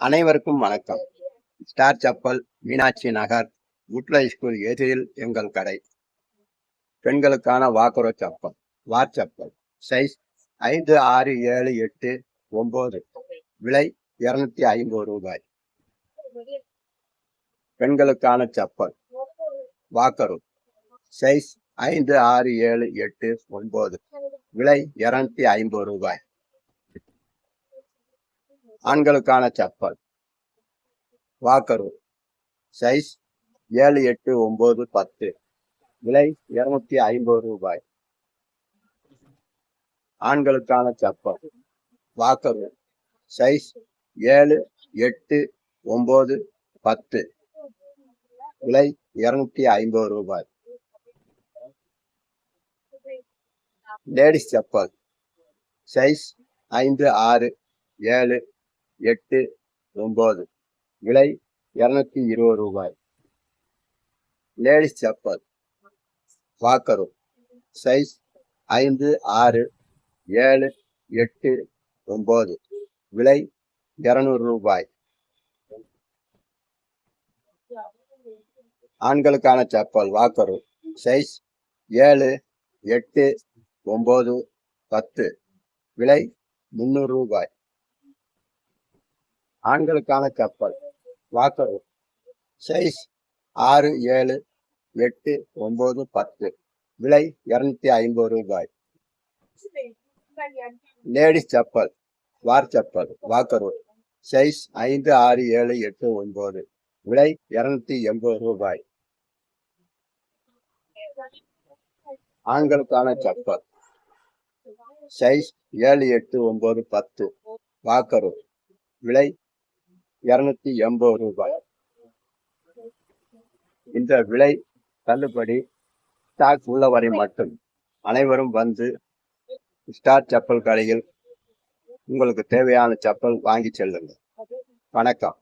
அனைவருக்கும் வணக்கம். ஸ்டார் செப்பல் மீனாட்சி நகர் முட்லை ஸ்கூல் எதிரில் எங்கள் கடை. பெண்களுக்கான வாக்குற செப்பல் வார் செப்பல் சைஸ் ஐந்து ஆறு ஏழு எட்டு ஒம்பது. விலை இருநூத்தி ஐம்பது ரூபாய். பெண்களுக்கான செப்பல் வாக்கரு சைஸ் ஐந்து ஆறு ஏழு எட்டு ஒன்பது விலை இருநூத்தி ஐம்பது ரூபாய். ஆண்களுக்கான செப்பல். வாக்கரு. சைஸ் ஏழு எட்டு ஒம்பது பத்து. விலை இருநூத்தி ஐம்பது ரூபாய். ஆண்களுக்கான செப்பல். வாக்கரு. சைஸ் ஏழு எட்டு ஒன்பது பத்து. விலை இருநூத்தி ஐம்பது ரூபாய். லேடிஸ் செப்பல். சைஸ் ஐந்து ஆறு ஏழு எட்டு ஒம்பது விலை இருநூத்தி இருபது ரூபாய். லேடிஸ் செப்பல் வாக்கரு சைஸ் ஐந்து ஆறு ஏழு எட்டு ஒன்பது. விலை இருநூறு ரூபாய். ஆண்களுக்கான செப்பல் வாக்கரு சைஸ் ஏழு எட்டு ஒன்பது பத்து. விலை முந்நூறு ரூபாய். ஆண்களுக்கான செப்பல் வாக்கரு. சைஸ் ஆறு ஏழு எட்டு ஒன்பது பத்து. விலை இரநூத்தி ஐம்பது ரூபாய். லேடிஸ் செப்பல் வார் செப்பல் வாக்கரு. சைஸ் ஐந்து ஆறு ஏழு எட்டு ஒன்பது. விலை இருநூத்தி எண்பது ரூபாய். ஆண்களுக்கான செப்பல் சைஸ் ஏழு எட்டு ஒன்பது பத்து. வாக்கரு. விலை இருநூத்தி எண்பது ரூபாய். இந்த விலை தள்ளுபடி ஸ்டாக் உள்ளவரை மட்டும் அனைவரும் வந்து ஸ்டார் செப்பல் கடையில் உங்களுக்கு தேவையான செப்பல் வாங்கி செல்லுங்கள். வணக்கம்.